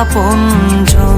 আপনজন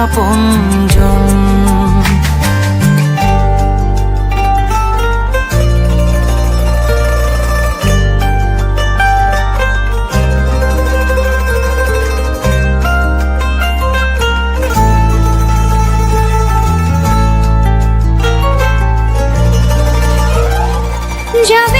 আপনজন। যাবে